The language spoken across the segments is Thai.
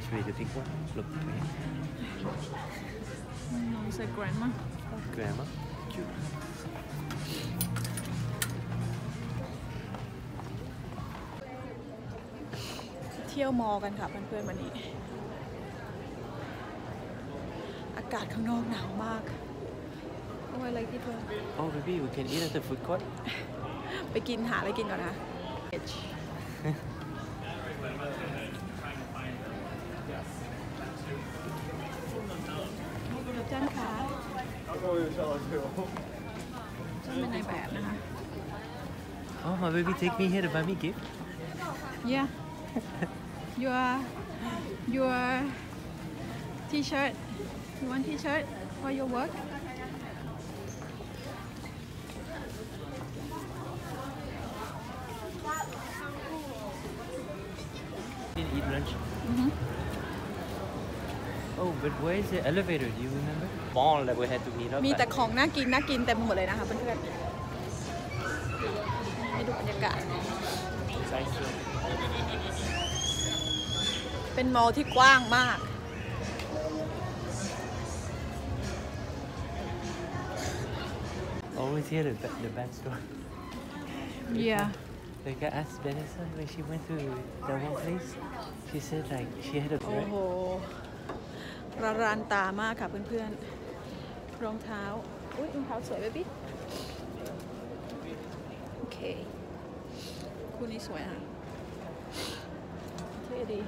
best way to pick one. Look, okay. น้องใส่แกรนมา grandma. Cute. เที่ยวมอกันค่ะเพื่อนๆวันนี้อากาศข้างนอกหนาวมาก โอ้ยอะไรที่เพื่อน Oh, baby, we can eat at the food court. ไปกินหาอะไรกินก่อนนะ จ้านเป็นนายแบบนะคะ Oh, my baby, take me here to buy me gift. Yeah. Your your t-shirt. You want t-shirt for your work? Didn't eat lunch. Mhm. Oh, but where is the elevator? Do you remember? Mall that we had to meet up มีแต่ at. ของน่ากินน่ากินเต็มไปหมดเลยนะคะเพื่อนๆให้ดูบรรยากาศ Nice one. เป็นมอลล์ที่กว้างมาก Always here the, ba- the band store. Yeah. Like I asked Vanessa when she went to that one place. She said like she had a โอ้ bread. โห ระรานตามากค่ะเพื่อนๆ รองเท้า อุ้ยรองเท้าสวยไหมพี่โอเค คู่นี้สวยอะเท่ดี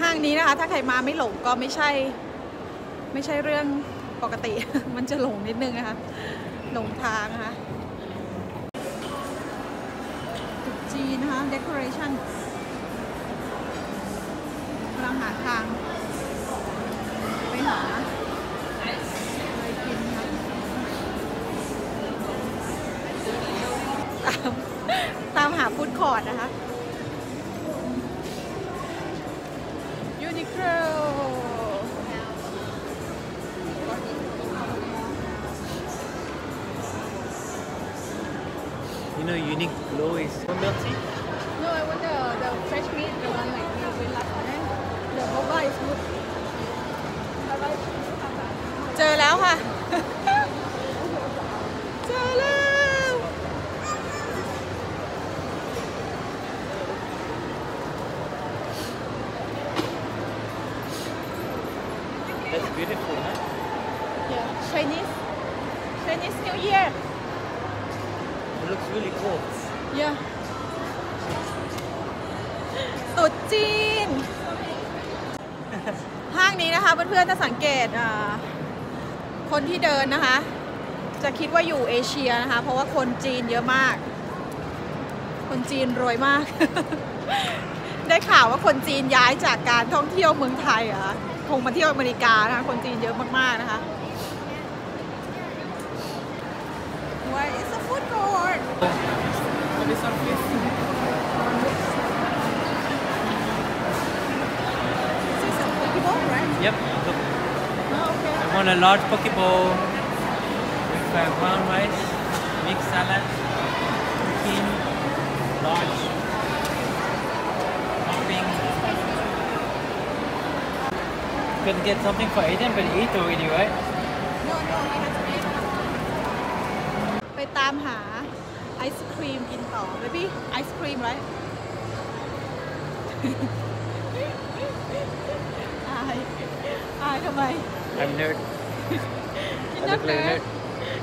ห้างนี้นะคะ ถ้าใครมาไม่หลงก็ไม่ใช่ ไม่ใช่เรื่องปกติ มันจะหลงนิดนึงนะคะ หลงทางนะคะตึกจีนนะคะ decoration ำลังหาทาง ไปหาอะไรกินค่ะตามตามหาฟู้ดคอร์ทนะคะ Uniqlo You know, unique glow is milk tea. No, I want the the fresh meat, the one like we we last เจอแล้วค่ะ เจอแล้ว That's beautiful, huh? Yeah, Chinese Chinese New Year It looks really cool. Yeah ตรุดจีน ห้างนี้นะคะเพื่อนๆจะสังเกตคนที่เดินนะคะ จะคิดว่าอยู่เอเชียนะคะ เพราะว่าคนจีนเยอะมาก คนจีนรวยมาก ได้ข่าวว่าคนจีนย้ายจากการท่องเที่ยวเมืองไทยเหรอะคงมาเที่ยวอเมริกานะคะคนจีนเยอะมากๆนะคะ Where is the food court? Yep. Look, Oh, okay. I want a large poke bowl with uh, brown rice, mixed salad, thin, large, topping. Could get something for Aiden, but he ate already, right? No, no, we have to eat. ไปตามหาไอศครีมกินต่อ baby ไอศครีม right ทำไม I'm nerd. กิน I นั look กเนิ like ร์ด nerd.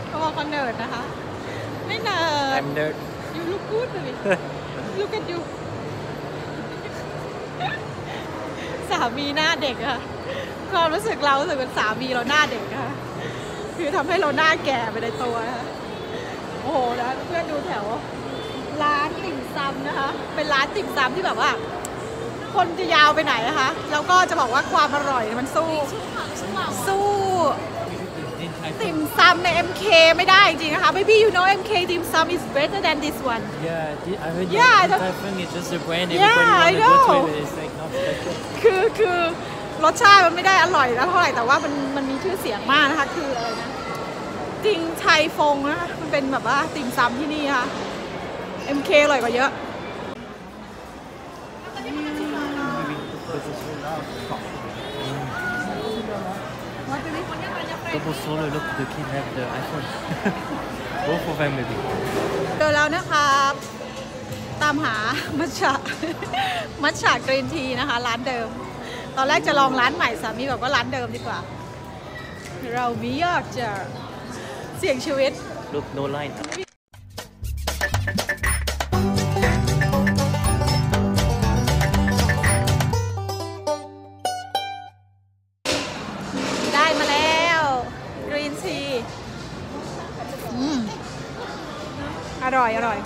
เขาบอกเขาเนิร์ดนะคะ ไม่เนิร์ด I'm nerd. you look good เลย look at you สามีหน้าเด็กอะความรู้สึกเรารู้สึกเป็นสามีเราหน้าเด็กอะคือทำให้เราหน้าแก่ไปในตัวนะคะโอ้โหแล้วเพื่อนดูแถว ร้านติ่มซำนะคะ เป็นร้านติ่มซำที่แบบว่า คนจะยาวไปไหนนะคะแล้วก็จะบอกว่าความอร่อยมันสู้ สู้ติ่มซำใน MK ไม่ได้จริงๆนะคะ Baby you know MK ติ่มซำ is better than this one Yeah, di- I heard Yeah, that the- Thai Fung is just a brand Yeah, everybody I want to go know. to, but it's like not special. คือคือรสชาติมันไม่ได้อร่อยแล้วเท่าไหร่แต่ว่ามันมันมีชื่อเสียงมากนะคะคืออะไรนะติงไทยฟงนะคะมันเป็นแบบว่าติ่มซำที่นี่ค่ะ MK อร่อยกว่าเยอะ Double solo look the kid have the iPhone. Both of them maybe. เจอแล้วนะครับ ตามหามัชชะมัชชะกรีนทีนะคะ ร้านเดิม ตอนแรกจะลองร้านใหม่สามีบอกว่าร้านเดิมดีกว่า เรามียอดจะเสี่ยงชีวิต Look, no line. อร่อยอร่อย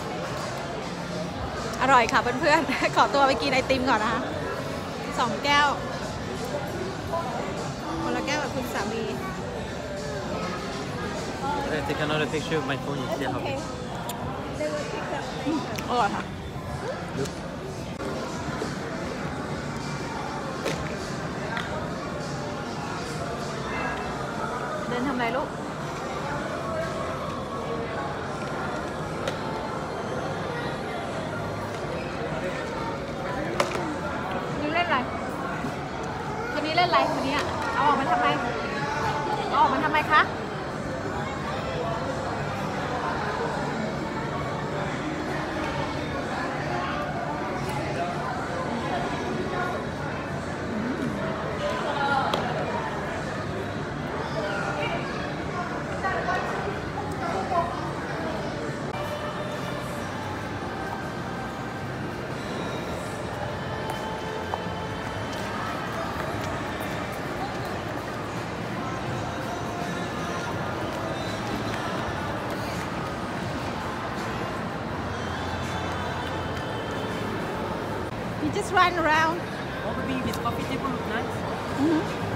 อร่อยค่ะเพื่อนๆ ขอตัวไปกินไอติมก่อนนะคะสองแก้ว คนละแก้วกับคุณสามี I take another picture of my phone. You see how อร่อยค่ะ Look. เดินทำอะไรลูก You just run around Oh, maybe this coffee table look nice. Huh?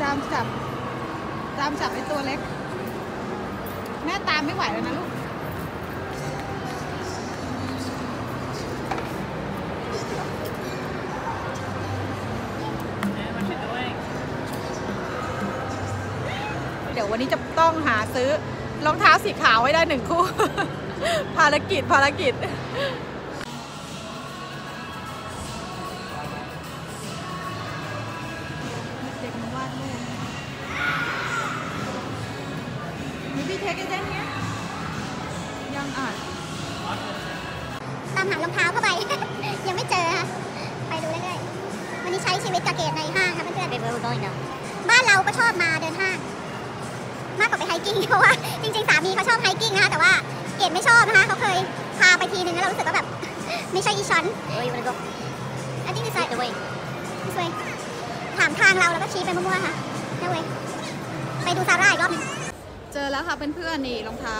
ตามจับตามจับไอตัวเล็ก แม่ตามไม่ไหวแล้วนะลูกเดี๋ยววันนี้จะต้องหาซื้อรองเท้าสีขาวไว้ได้หนึ่งคู่ ภารกิจภารกิจ Maybe take it in here ยังอ่านตามหารองเท้าผ้าใบยังไม่เจอค่ะไปดูเรื่อยๆ วันนี้ใช้ชีวิตกะเกตในห้างค่ะเพื่อนๆบ้านเราก็ชอบมาเดินห้าง มากกว่าไปไฮกิ้งเพราะว่าจริงๆ สามีเขาชอบไฮกิ้งนะคะแต่ว่าเกดไม่ชอบนะคะเขาเคยพาไปทีนึงแล้วเรารู้สึกว่าแบบ ไม่ใช่อีช้อนอันนี้คือ side the way this way ถามทางเราแล้วก็ชี้ไปมั่วๆค่ะนั่นเว้ยไปดูซาร่าอีกรอบหนึง เจอแล้วค่ะเพื่อนๆนี่รองเท้า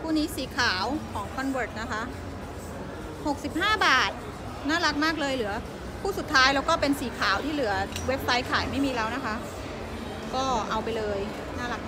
คู่นี้สีขาวของ Convert นะคะ 65 บาท น่ารักมากเลยเหลือ คู่สุดท้ายแล้วก็เป็นสีขาวที่เหลือเว็บไซต์ขายไม่มีแล้วนะคะ ก็เอาไปเลย น่ารักมาก